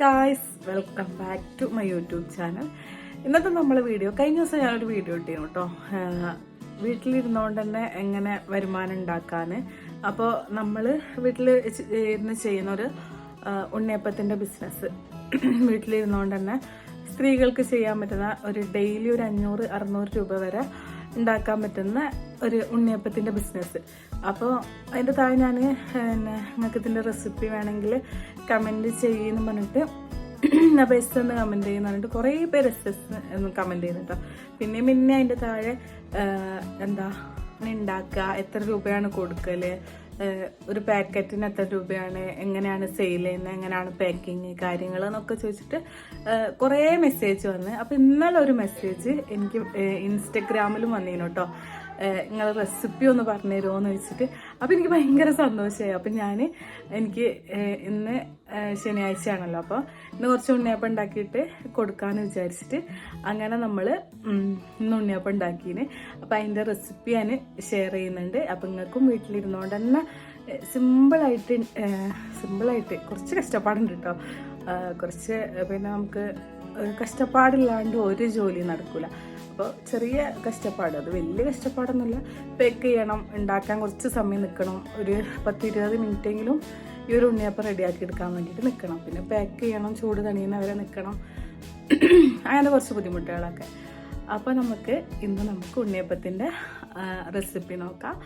Guys welcome back to my YouTube channel ഇന്നത്തെ നമ്മൾ video കഴിഞ്ഞ ദിവസം ഞാനൊരു വീഡിയോ ഇട്ടിരുന്നു കേട്ടോ വീട്ടിലിരുന്നുകൊണ്ട് തന്നെ എങ്ങനെ വരുമാനം ഉണ്ടാക്കാൻ അപ്പോൾ നമ്മൾ വീട്ടിൽ ഇരുന്ന് ചെയ്യുന്ന ഒരു ഉണ്ണിയപ്പത്തിന്റെ ബിസിനസ് വീട്ടിലിരുന്നുകൊണ്ട് തന്നെ സ്ത്രീകൾക്ക് ചെയ്യാൻ പറ്റുന്ന ഒരു ഡെയിലി ഒരു അഞ്ഞൂറ് അറുന്നൂറ് രൂപ വരെ ഉണ്ടാക്കാൻ പറ്റുന്ന ഒരു ഉണ്ണിയപ്പത്തിന്റെ ബിസിനസ് അപ്പോൾ അതിന്റെ താഴെ ഞാൻ പിന്നെ നിങ്ങൾക്ക് ഇതിന്റെ റെസിപ്പി വേണമെങ്കിൽ കമന്റ് ചെയ്യുമെന്ന് പറഞ്ഞിട്ട് അപ്പോൾ എസ് എന്ന് കമന്റ് ചെയ്യുന്ന പറഞ്ഞിട്ട് കുറേ പേര് എസ് എസ് എന്ന് കമന്റ് ചെയ്യുന്നു കേട്ടോ പിന്നെ പിന്നെ അതിന്റെ താഴെ എന്താ ഉണ്ടാക്കുക എത്ര രൂപയാണ് കൊടുക്കൽ ഒരു പാക്കറ്റിന് എത്ര രൂപയാണ് എങ്ങനെയാണ് സെയിൽ ചെയ്യുന്നത് എങ്ങനെയാണ് പാക്കിങ് കാര്യങ്ങൾ എന്നൊക്കെ ചോദിച്ചിട്ട് കുറേ മെസ്സേജ് വന്ന്. അപ്പോൾ ഇന്നലെ ഒരു മെസ്സേജ് എനിക്ക് ഇൻസ്റ്റഗ്രാമിലും വന്നിരുന്നു കേട്ടോ നിങ്ങൾ റെസിപ്പി ഒന്ന് പറഞ്ഞു തരുമോ എന്ന് വെച്ചിട്ട് അപ്പോൾ എനിക്ക് ഭയങ്കര സന്തോഷമായി. അപ്പം ഞാൻ എനിക്ക് ഇന്ന് ശനിയാഴ്ചയാണല്ലോ. അപ്പോൾ ഇന്ന് കുറച്ച് ഉണ്ണിയപ്പം ഉണ്ടാക്കിയിട്ട് കൊടുക്കാമെന്ന് വിചാരിച്ചിട്ട് അങ്ങനെ നമ്മൾ ഇന്ന് ഉണ്ണിയപ്പം ഉണ്ടാക്കിയിന് അപ്പോൾ അതിന്റെ റെസിപ്പി ഞാൻ ഷെയർ ചെയ്യുന്നുണ്ട്. അപ്പം നിങ്ങൾക്കും വീട്ടിലിരുന്നുകൊണ്ട് തന്നെ സിമ്പിളായിട്ട് സിമ്പിളായിട്ട് കുറച്ച് കഷ്ടപ്പാടുണ്ട് കേട്ടോ കുറച്ച് പിന്നെ നമുക്ക് കഷ്ടപ്പാടില്ലാണ്ട് ഒരു ജോലി നടക്കില്ല അപ്പോൾ ചെറിയ കഷ്ടപ്പാട് അത് വലിയ കഷ്ടപ്പാടൊന്നുമില്ല. പേക്ക് ചെയ്യണം ഉണ്ടാക്കാൻ കുറച്ച് സമയം നിൽക്കണം ഒരു പത്ത് ഇരുപത് മിനിറ്റെങ്കിലും ഈ ഒരു ഉണ്ണിയപ്പം റെഡിയാക്കി എടുക്കാൻ വേണ്ടിയിട്ട് നിൽക്കണം പിന്നെ പാക്ക് ചെയ്യണം ചൂട് തണിയുന്നവരെ നിൽക്കണം അങ്ങനെ കുറച്ച് ബുദ്ധിമുട്ടുകളൊക്കെ. അപ്പോൾ നമുക്ക് ഇന്ന് നമുക്ക് ഉണ്ണിയപ്പത്തിന്റെ റെസിപ്പി നോക്കാം.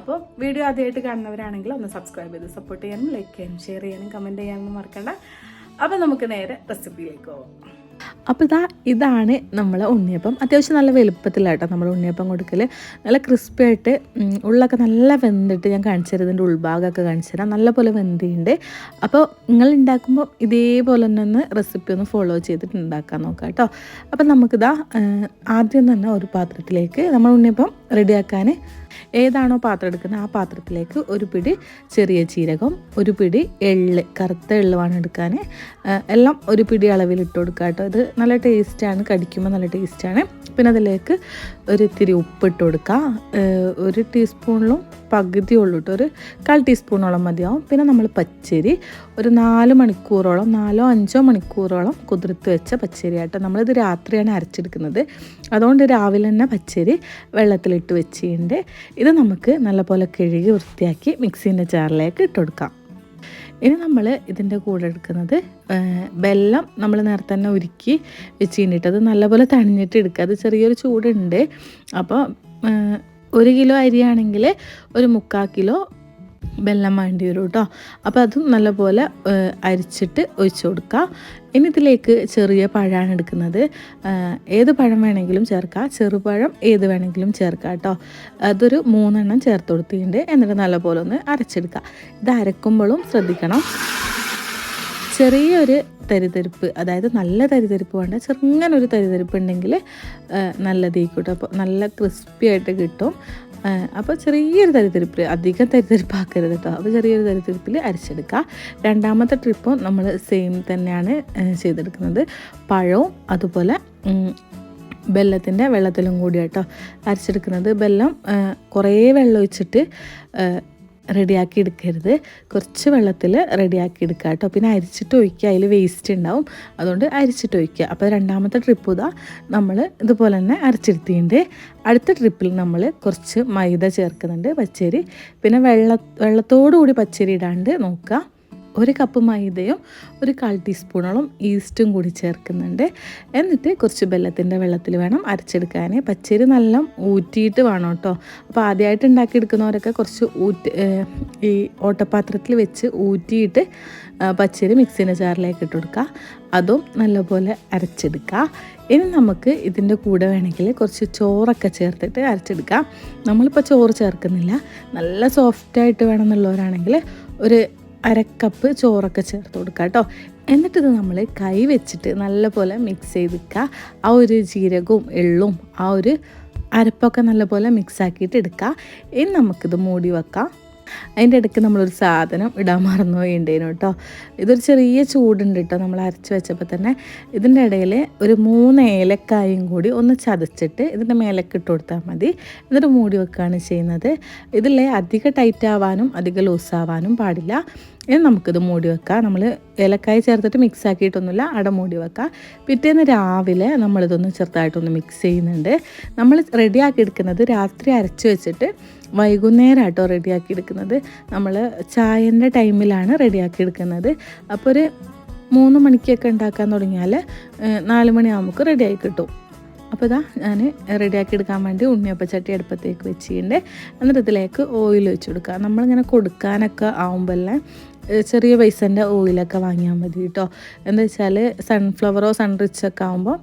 അപ്പോൾ വീഡിയോ ആദ്യമായിട്ട് കാണുന്നവരാണെങ്കിൽ ഒന്ന് സബ്സ്ക്രൈബ് ചെയ്ത് സപ്പോർട്ട് ചെയ്യാനും ലൈക്ക് ചെയ്യാനും ഷെയർ ചെയ്യാനും കമന്റ് ചെയ്യാനും മറക്കണ്ട. അപ്പോൾ നമുക്ക് നേരെ റെസിപ്പിയിലേക്ക് പോകാം അപ്പോൾ ഇതാ ഇതാണ് നമ്മൾ ഉണ്ണിയപ്പം. അത്യാവശ്യം നല്ല വലുപ്പത്തിലാട്ടോ നമ്മൾ ഉണ്ണിയപ്പം കൊടുക്കൽ നല്ല ക്രിസ്പി ആയിട്ട് ഉള്ളൊക്കെ നല്ല വെന്തിട്ട് ഞാൻ കാണിച്ചു തരാം. ഇതിന്റെ ഉൾഭാഗമൊക്കെ കാണിച്ചു തരാം. നല്ലപോലെ വെന്തിയുണ്ട് അപ്പോൾ നിങ്ങൾ ഉണ്ടാക്കുമ്പോൾ ഇതേപോലെ തന്നെ ഒന്ന് റെസിപ്പി ഒന്ന് ഫോളോ ചെയ്തിട്ട് ഉണ്ടാക്കാൻ നോക്കാം കേട്ടോ അപ്പം നമുക്കിതാ ആദ്യം തന്നെ ഒരു പാത്രത്തിലേക്ക് നമ്മൾ ഉണ്ണിയപ്പം റെഡിയാക്കാൻ ഏതാണോ പാത്രം എടുക്കുന്നത് ആ പാത്രത്തിലേക്ക് ഒരു പിടി ചെറിയ ജീരകം ഒരു പിടി എള്ള് കറുത്ത എള്ളുമാണ് എടുക്കാൻ. എല്ലാം ഒരു പിടി അളവിൽ ഇട്ട് കൊടുക്കുക കേട്ടോ. ഇത് നല്ല ടേസ്റ്റാണ് കടിക്കുമ്പോൾ നല്ല ടേസ്റ്റാണ് പിന്നെ അതിലേക്ക് ഒരു ഇത്തിരി ഉപ്പിട്ട് കൊടുക്കുക. ഒരു ടീസ്പൂണിലും പകുതി ഉള്ളൂ കേട്ടോ. ഒരു കാൽ ടീസ്പൂണോളം മതിയാവും. പിന്നെ നമ്മൾ പച്ചരി ഒരു നാല് മണിക്കൂറോളം നാലോ അഞ്ചോ മണിക്കൂറോളം കുതിർത്ത് വെച്ച പച്ചരി ആട്ടോ നമ്മളിത് രാത്രിയാണ് അരച്ചെടുക്കുന്നത്. അതുകൊണ്ട് രാവിലെ തന്നെ പച്ചരി വെള്ളത്തിലിട്ട് വെച്ചിട്ടുണ്ട് ഇത് നമുക്ക് നല്ലപോലെ കഴുകി വൃത്തിയാക്കി മിക്സീന്റെ ജാറിലേക്ക് ഇട്ട് കൊടുക്കാം. ഇനി നമ്മൾ ഇതിന്റെ കൂടെ എടുക്കുന്നത് വെല്ലം നമ്മൾ നേരത്തെ തന്നെ ഉരുക്കി വെച്ച് കഴിഞ്ഞിട്ട് അത് നല്ലപോലെ തണിഞ്ഞിട്ട് എടുക്കുക. അത് ചെറിയൊരു ചൂടുണ്ട്. അപ്പോൾ ഒരു കിലോ അരിയാണെങ്കിൽ ഒരു മുക്കാൽ കിലോ വെള്ളം വേണ്ടി വരും കേട്ടോ അപ്പോൾ അതും നല്ലപോലെ അരിച്ചിട്ട് ഒഴിച്ചു കൊടുക്കുക ഇനി ഇതിലേക്ക് ചെറിയ പഴമാണ് എടുക്കുന്നത്. ഏത് പഴം വേണമെങ്കിലും ചേർക്കാം. ചെറുപഴം ഏത് വേണമെങ്കിലും ചേർക്കാം കേട്ടോ അതൊരു മൂന്നെണ്ണം ചേർത്ത് കൊടുത്തിട്ടുണ്ട്. എന്നിട്ട് നല്ലപോലെ ഒന്ന് അരച്ചെടുക്കുക ഇത് അരക്കുമ്പോഴും ശ്രദ്ധിക്കണം. ചെറിയൊരു തരിതരിപ്പ് അതായത് നല്ല തരിതരിപ്പ് വേണ്ട ചെറുങ്ങനെ ഒരു തരിതരിപ്പ് ഉണ്ടെങ്കിൽ നല്ലതായിക്കോട്ടെ അപ്പോൾ നല്ല ക്രിസ്പി ആയിട്ട് കിട്ടും. അപ്പോൾ ചെറിയൊരു തരിതരിപ്പ് അധികം തരിത്തിരിപ്പാക്കരുത് കേട്ടോ അപ്പോൾ ചെറിയൊരു തരിത്തിരിപ്പിൽ അരച്ചെടുക്കുക രണ്ടാമത്തെ ട്രിപ്പും നമ്മൾ സെയിം തന്നെയാണ് ചെയ്തെടുക്കുന്നത്. പഴവും അതുപോലെ ബെല്ലത്തിന്റെ വെള്ളത്തിലും കൂടി കേട്ടോ അരച്ചെടുക്കുന്നത്. ബെല്ലം കുറേ വെള്ളം ഒഴിച്ചിട്ട് റെഡിയാക്കി എടുക്കരുത്. കുറച്ച് വെള്ളത്തിൽ റെഡിയാക്കി എടുക്കുക കേട്ടോ. പിന്നെ അരിച്ചിട്ട് ഒഴിക്കുക. അതിൽ വേസ്റ്റ് ഉണ്ടാവും. അതുകൊണ്ട് അരിച്ചിട്ട് ഒഴിക്കുക. അപ്പോൾ രണ്ടാമത്തെ ട്രിപ്പ് ഇതാ. നമ്മൾ ഇതുപോലെ തന്നെ അരച്ചെടുത്തിട്ടുണ്ട് അടുത്ത ട്രിപ്പിൽ നമ്മൾ കുറച്ച് മൈദ ചേർക്കുന്നുണ്ട് പച്ചരി. പിന്നെ വെള്ള വെള്ളത്തോടു കൂടി പച്ചരി ഇടാണ്ട് നോക്കുക. ഒരു കപ്പ് മൈദയും ഒരു കാൽ ടീസ്പൂണോളം ഈസ്റ്റും കൂടി ചേർക്കുന്നുണ്ട്. എന്നിട്ട് കുറച്ച് ബെല്ലത്തിന്റെ വെള്ളത്തിൽ വേണം അരച്ചെടുക്കാൻ പച്ചരി നല്ല ഊറ്റിയിട്ട് വേണം കേട്ടോ. അപ്പോൾ ആദ്യമായിട്ട് ഉണ്ടാക്കിയെടുക്കുന്നവരൊക്കെ കുറച്ച് ഊറ്റി ഈ ഓട്ടപാത്രത്തിൽ വെച്ച് ഊറ്റിയിട്ട് പച്ചരി മിക്സിന്റെ ജാറിലേക്ക് ഇട്ട് കൊടുക്കുക. അതും നല്ലപോലെ അരച്ചെടുക്കുക. ഇനി നമുക്ക് ഇതിന്റെ കൂടെ വേണമെങ്കിൽ കുറച്ച് ചോറൊക്കെ ചേർത്തിട്ട് അരച്ചെടുക്കാം. നമ്മളിപ്പോൾ ചോറ് ചേർക്കുന്നില്ല. നല്ല സോഫ്റ്റായിട്ട് വേണമെന്നുള്ളവരാണെങ്കിൽ ഒരു അരക്കപ്പ് ചോറൊക്കെ ചേർത്ത് കൊടുക്കുക കേട്ടോ. എന്നിട്ടിത് നമ്മൾ കൈ വെച്ചിട്ട് നല്ലപോലെ മിക്സ് ചെയ്തിക്കുക ആ ഒരു ജീരകവും എള്ളും ആ ഒരു അരപ്പൊക്കെ നല്ലപോലെ മിക്സ് ആക്കിയിട്ട് എടുക്കുക ഇനി നമുക്കിത് മൂടി വെക്കാം. അതിന്റെ ഇടയ്ക്ക് നമ്മളൊരു സാധനം ഇടാൻ മറന്നു പോയിണ്ടേനു കേട്ടോ. ഇതൊരു ചെറിയ ചൂടുണ്ട് കേട്ടോ നമ്മൾ അരച്ച് വെച്ചപ്പോൾ തന്നെ. ഇതിന്റെ ഇടയിൽ ഒരു മൂന്ന് ഏലക്കായും കൂടി ഒന്ന് ചതച്ചിട്ട് ഇതിന്റെ മേലേക്ക് ഇട്ട് കൊടുത്താൽ മതി. എന്നിട്ട് മൂടി വെക്കുകയാണ് ചെയ്യുന്നത്. ഇതിലെ അധികം ടൈറ്റ് ആവാനും അധികം ലൂസ് ആവാനും പാടില്ല. ഇനി നമുക്കിത് മൂടി വെക്കാം. നമ്മൾ ഏലക്കായ ചേർത്തിട്ട് മിക്സ് ആക്കിയിട്ടൊന്നുമില്ല. അട മൂടി വെക്കാം. പിറ്റേന്ന് രാവിലെ നമ്മളിതൊന്ന് ചെറുതായിട്ടൊന്ന് മിക്സ് ചെയ്യുന്നുണ്ട്. നമ്മൾ റെഡിയാക്കി എടുക്കുന്നത് രാത്രി അരച്ച് വെച്ചിട്ട് വൈകുന്നേരം ആട്ടോ റെഡിയാക്കി എടുക്കുന്നത് നമ്മൾ ചായന്റെ ടൈമിലാണ് റെഡിയാക്കി എടുക്കുന്നത് അപ്പോൾ ഒരു മൂന്ന് മണിക്കൊക്കെ ഉണ്ടാക്കാൻ തുടങ്ങിയാൽ നാല് മണിയാകുമ്പോൾ റെഡിയായി കിട്ടും. അപ്പോൾ ഇതാ ഞാൻ റെഡിയാക്കി എടുക്കാൻ വേണ്ടി ഉണ്ണിയപ്പ ചട്ടി അടുപ്പത്തേക്ക് വെച്ചിട്ടുണ്ട്. എന്നിട്ട് ഇതിലേക്ക് ഓയിൽ വെച്ച് കൊടുക്കുക. നമ്മളിങ്ങനെ കൊടുക്കാനൊക്കെ ആകുമ്പോൾ ഏഹ് ചെറിയ പൈസന്റെ ഓയിലൊക്കെ വാങ്ങിയാൽ മതി കേട്ടോ. എന്താ വെച്ചാൽ സൺഫ്ലവറോ സൺറിച്ച് ഒക്കെ ആകുമ്പോൾ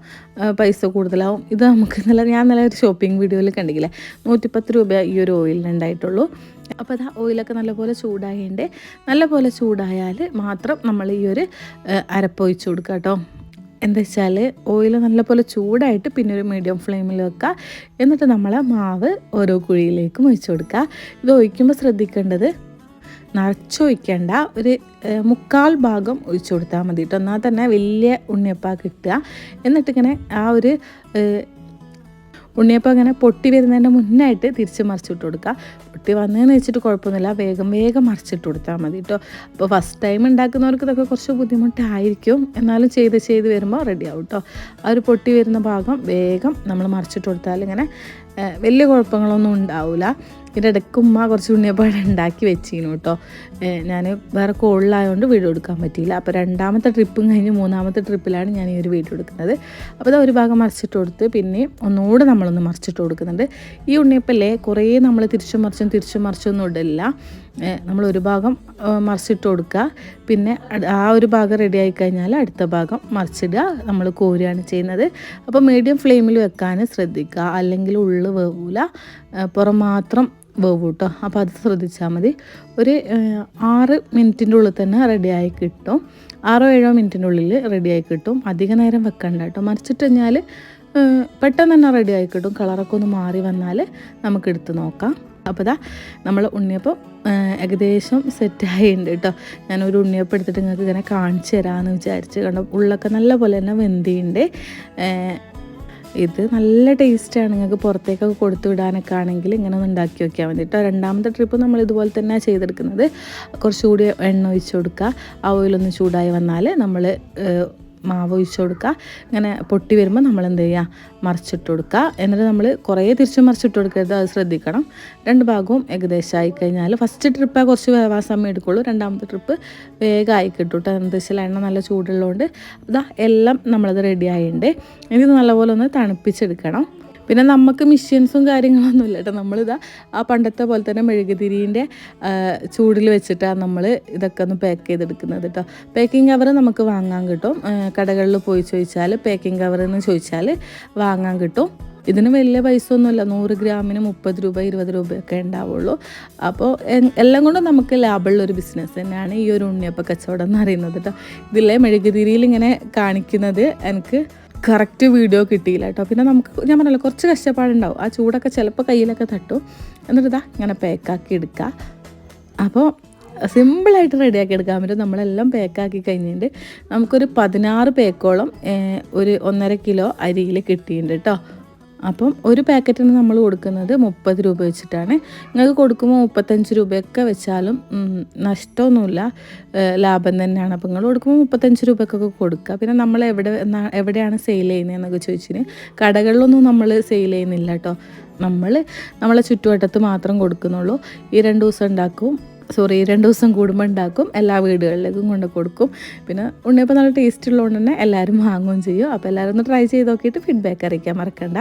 പൈസ കൂടുതലാവും. ഇത് നമുക്ക് നല്ല ഞാൻ നല്ല ഒരു ഷോപ്പിംഗ് വീഡിയോയിൽ കണ്ടില്ലേ? നൂറ്റിപ്പത്ത് രൂപ ഈ ഒരു ഓയിലിനുണ്ടായിട്ടുള്ളൂ അപ്പോൾ അത് ഓയിലൊക്കെ നല്ലപോലെ ചൂടായതിന്റെ നല്ലപോലെ ചൂടായാൽ മാത്രം നമ്മൾ ഈ ഒരു അരപ്പ് ഒഴിച്ച് കൊടുക്കുക കേട്ടോ. എന്താ വെച്ചാൽ ഓയിൽ നല്ലപോലെ ചൂടായിട്ട് പിന്നെ ഒരു മീഡിയം ഫ്ലെയിമിൽ വെക്കുക. എന്നിട്ട് നമ്മൾ മാവ് ഓരോ കുഴിയിലേക്കും ഒഴിച്ചു കൊടുക്കുക. ഇത് ഒഴിക്കുമ്പോൾ ശ്രദ്ധിക്കേണ്ടത് നിറച്ചൊഴിക്കേണ്ട ഒരു മുക്കാൽ ഭാഗം ഒഴിച്ചു കൊടുത്താൽ മതി കേട്ടോ. എന്നാൽ തന്നെ വലിയ ഉണ്ണിയപ്പ കിട്ടുക. എന്നിട്ടിങ്ങനെ ആ ഒരു ഉണ്ണിയപ്പം അങ്ങനെ പൊട്ടി വരുന്നതിന്റെ മുന്നായിട്ട് തിരിച്ച് മറിച്ചിട്ട് കൊടുക്കുക. പൊട്ടി വന്നതെന്ന് വെച്ചിട്ട് കുഴപ്പമൊന്നുമില്ല. വേഗം വേഗം മറിച്ചിട്ട് കൊടുത്താൽ മതി കേട്ടോ. അപ്പോൾ ഫസ്റ്റ് ടൈം ഉണ്ടാക്കുന്നവർക്ക് ഇതൊക്കെ കുറച്ച് ബുദ്ധിമുട്ടായിരിക്കും. എന്നാലും ചെയ്ത് ചെയ്ത് വരുമ്പോൾ റെഡി ആവും കേട്ടോ. ആ ഒരു പൊട്ടി വരുന്ന ഭാഗം വേഗം നമ്മൾ മറിച്ചിട്ട് കൊടുത്താൽ ഇങ്ങനെ വലിയ കുഴപ്പങ്ങളൊന്നും ഉണ്ടാവില്ല. ഇതിന്റെ ഇടയ്ക്ക് ഉമ്മ കുറച്ച് ഉണ്ണിയപ്പാട് ഉണ്ടാക്കി വെച്ചിരുന്നു കേട്ടോ. ഞാൻ വേറെ കോളിലായതുകൊണ്ട് വീഡിയോ കൊടുക്കാൻ പറ്റിയില്ല. അപ്പോൾ രണ്ടാമത്തെ ട്രിപ്പും കഴിഞ്ഞ് മൂന്നാമത്തെ ട്രിപ്പിലാണ് ഞാൻ ഈ ഒരു വീഡിയോ എടുക്കുന്നത്. അപ്പോൾ അത് ഒരു ഭാഗം മറിച്ചിട്ട് കൊടുത്ത് പിന്നെ ഒന്നുകൂടെ നമ്മളൊന്ന് മറിച്ചിട്ട് കൊടുക്കുന്നുണ്ട്. ഈ ഉണ്ണിയപ്പല്ലേ കുറേ നമ്മൾ തിരിച്ചും മറിച്ചും തിരിച്ചും മറിച്ചും ഒന്നും ഇടില്ല നമ്മൾ ഒരു ഭാഗം മറിച്ചിട്ട് കൊടുക്കുക. പിന്നെ ആ ഒരു ഭാഗം റെഡി ആയി കഴിഞ്ഞാൽ അടുത്ത ഭാഗം മറിച്ചിടുക നമ്മൾ കോരുകയാണ് ചെയ്യുന്നത്. അപ്പോൾ മീഡിയം ഫ്ലെയിമിൽ വെക്കാൻ ശ്രദ്ധിക്കുക. അല്ലെങ്കിൽ ഉള്ളു വേവൂല. പുറം മാത്രം വേവും കേട്ടോ അപ്പോൾ അത് ശ്രദ്ധിച്ചാൽ മതി. ഒരു ആറ് മിനിറ്റിന്റെ ഉള്ളിൽ തന്നെ റെഡിയായി കിട്ടും. ആറോ ഏഴോ മിനിറ്റിന്റെ ഉള്ളിൽ റെഡിയായി കിട്ടും. അധിക നേരം വെക്കണ്ട കേട്ടോ. മറിച്ചിട്ട് കഴിഞ്ഞാൽ പെട്ടെന്ന് തന്നെ റെഡിയായി കിട്ടും. കളറൊക്കെ ഒന്ന് മാറി വന്നാൽ നമുക്ക് എടുത്ത് നോക്കാം. അപ്പോൾ ഇതാ നമ്മൾ ഉണ്ണിയപ്പം ഏകദേശം സെറ്റായിട്ടുണ്ട് കേട്ടോ. ഞാനൊരു ഉണ്ണിയപ്പം എടുത്തിട്ട് നിങ്ങൾക്ക് ഇങ്ങനെ കാണിച്ചു തരാമെന്ന് വിചാരിച്ച് കണ്ടോ? ഉള്ളൊക്കെ നല്ല പോലെ തന്നെ വെന്തിയുണ്ട് ഇത് നല്ല ടേസ്റ്റാണ്. നിങ്ങൾക്ക് പുറത്തേക്കൊക്കെ കൊടുത്തു വിടാനൊക്കെ ആണെങ്കിൽ ഇങ്ങനെ ഒന്ന് ഉണ്ടാക്കി വയ്ക്കാൻ വേണ്ടിയിട്ട് രണ്ടാമത്തെ ട്രിപ്പ് നമ്മൾ ഇതുപോലെ തന്നെ ചെയ്തെടുക്കുന്നത്. കുറച്ചുകൂടി എണ്ണ ഒഴിച്ചു കൊടുക്കുക. ആ ഓയിലൊന്ന് ചൂടായി വന്നാൽ നമ്മൾ മാവ് ഒഴിച്ചു കൊടുക്കുക. ഇങ്ങനെ പൊട്ടി വരുമ്പോൾ നമ്മൾ എന്ത് ചെയ്യുക? മറിച്ചിട്ട് കൊടുക്കുക. എന്നിട്ട് നമ്മൾ കുറേ തിരിച്ച് മറിച്ചിട്ട് കൊടുക്കരുത്. അത് ശ്രദ്ധിക്കണം. രണ്ട് ഭാഗവും ഏകദേശം ആയി കഴിഞ്ഞാൽ ഫസ്റ്റ് ട്രിപ്പ് കുറച്ച് വേവാൻ സമയം എടുക്കുള്ളൂ. രണ്ടാമത്തെ ട്രിപ്പ് വേഗം ആയി കിട്ടും കേട്ടോ. എന്താ വെച്ചാൽ എണ്ണ നല്ല ചൂടുള്ളതുകൊണ്ട്. ഇതാ എല്ലാം നമ്മളത് റെഡി ആയിട്ടുണ്ട്. ഇനി നല്ലപോലെ ഒന്ന് തണുപ്പിച്ചെടുക്കണം. പിന്നെ നമുക്ക് മിഷ്യൻസും കാര്യങ്ങളൊന്നും ഇല്ല കേട്ടോ നമ്മളിതാ ആ പണ്ടത്തെ പോലെ തന്നെ മെഴുകുതിരീന്റെ ചൂടിൽ വെച്ചിട്ടാണ് നമ്മൾ ഇതൊക്കെ ഒന്ന് പാക്ക് ചെയ്തെടുക്കുന്നത് കേട്ടോ പാക്കിംഗ് കവർ നമുക്ക് വാങ്ങാൻ കിട്ടും. കടകളിൽ പോയി ചോദിച്ചാൽ പാക്കിംഗ് കവർ എന്ന് ചോദിച്ചാൽ വാങ്ങാൻ കിട്ടും. ഇതിന് വലിയ പൈസ ഒന്നുമില്ല നൂറ് ഗ്രാമിന് മുപ്പത് രൂപ ഇരുപത് രൂപയൊക്കെ ഉണ്ടാവുള്ളൂ. അപ്പോൾ എല്ലാം കൊണ്ടും നമുക്ക് ലാഭമുള്ള ഒരു ബിസിനസ് തന്നെയാണ് ഈ ഒരു ഉണ്ണിയപ്പ കച്ചവടം എന്ന് പറയുന്നത് കേട്ടോ ഇതിലെ മെഴുകുതിരിയിൽ ഇങ്ങനെ കാണിക്കുന്നത്. എനിക്ക് കറക്റ്റ് വീഡിയോ കിട്ടിയില്ല കേട്ടോ. പിന്നെ നമുക്ക് ഞാൻ പറഞ്ഞല്ലോ കുറച്ച് കഷ്ടപ്പാടുണ്ടാവും. ആ ചൂടൊക്കെ ചിലപ്പോൾ കയ്യിലൊക്കെ തട്ടും. എന്നിട്ട് ഇങ്ങനെ പാക്കാക്കി എടുക്കുക അപ്പോൾ സിമ്പിളായിട്ട് റെഡിയാക്കി എടുക്കാൻ പറ്റും. നമ്മളെല്ലാം പാക്കാക്കി കഴിഞ്ഞിട്ട് നമുക്കൊരു പതിനാറ് പേക്കോളം ഒരു ഒന്നര കിലോ അരിയിൽ കിട്ടിയിട്ടുണ്ട് കേട്ടോ. അപ്പം ഒരു പാക്കറ്റിന് നമ്മൾ കൊടുക്കുന്നത് മുപ്പത് രൂപ വെച്ചിട്ടാണ്. നിങ്ങൾക്ക് കൊടുക്കുമ്പോൾ മുപ്പത്തഞ്ച് രൂപയൊക്കെ വെച്ചാലും നഷ്ടമൊന്നുമില്ല. ലാഭം തന്നെയാണ്. അപ്പം നിങ്ങൾ കൊടുക്കുമ്പോൾ മുപ്പത്തഞ്ച് രൂപയ്ക്കൊക്കെ കൊടുക്കുക. പിന്നെ നമ്മൾ എവിടെ എവിടെയാണ് സെയിൽ ചെയ്യുന്നത് എന്നൊക്കെ ചോദിച്ചിന്. കടകളിലൊന്നും നമ്മൾ സെയിൽ ചെയ്യുന്നില്ല കേട്ടോ. നമ്മൾ നമ്മളെ ചുറ്റുവട്ടത്ത് മാത്രം കൊടുക്കുന്നുള്ളൂ. ഈ രണ്ട് ദിവസം ഉണ്ടാക്കും. സോറി രണ്ട് ദിവസം കൂടുമ്പോൾ ഉണ്ടാക്കും. എല്ലാ വീടുകളിലേക്കും കൊണ്ട് കൊടുക്കും. പിന്നെ ഉണ്ണിയപ്പം നല്ല ടേസ്റ്റ് ഉള്ളതുകൊണ്ട് തന്നെ എല്ലാവരും വാങ്ങുകയും ചെയ്യും. അപ്പോൾ എല്ലാവരും ഒന്ന് ട്രൈ ചെയ്ത് നോക്കിയിട്ട് ഫീഡ്ബാക്ക് അറിയിക്കാൻ മറക്കണ്ട.